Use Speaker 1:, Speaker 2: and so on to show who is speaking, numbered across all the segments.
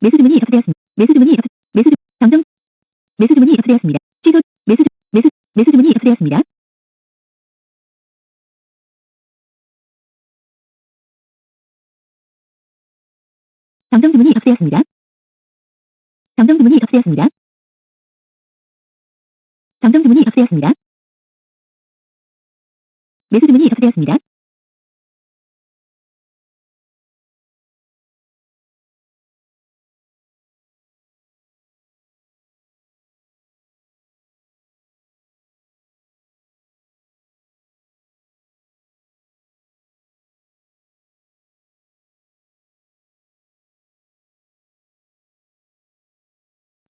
Speaker 1: 매수 주문이 접수되었습니다. 매수 주문이 접수, 매수 주, 정정, 매수 주문이 접수되었습니다. 취소, 매수, 주- 매수, 매수 주문이 접수되었습니다. 정정 주문이 접수되었습니다. 정정 주문이 접수되었습니다. 정정 주문이 접수되었습니다. 매수 주문이 접수되었습니다.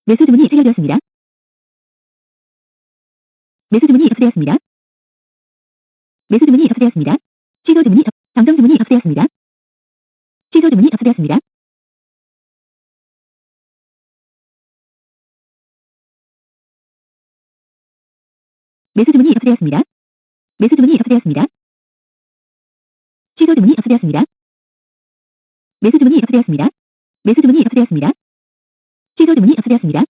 Speaker 1: 매수 주문이 체결되었습니다. 매수 주문이 접수되었습니다. 매수 주문이 접수되었습니다. 취소 주문이 접, 정정 주문이 접수되었습니다. 취소 주문이 접수되었습니다. 매수 주문이 접수되었습니다. 매수 주문이 접수되었습니다. 취소 주문이 접수되었습니다. 매수 주문이 접수되었습니다. 매수 주문이 접수되었습니다. 1호 주문이 접수되었습니다.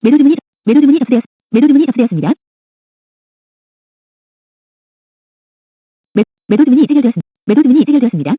Speaker 1: 매도 주문이 매도 주문이 접수되었 매도 주문이 접수되었습니다. 매, 매도 주문이 해결되었습니다. 매도 주문이 해결되었습니다.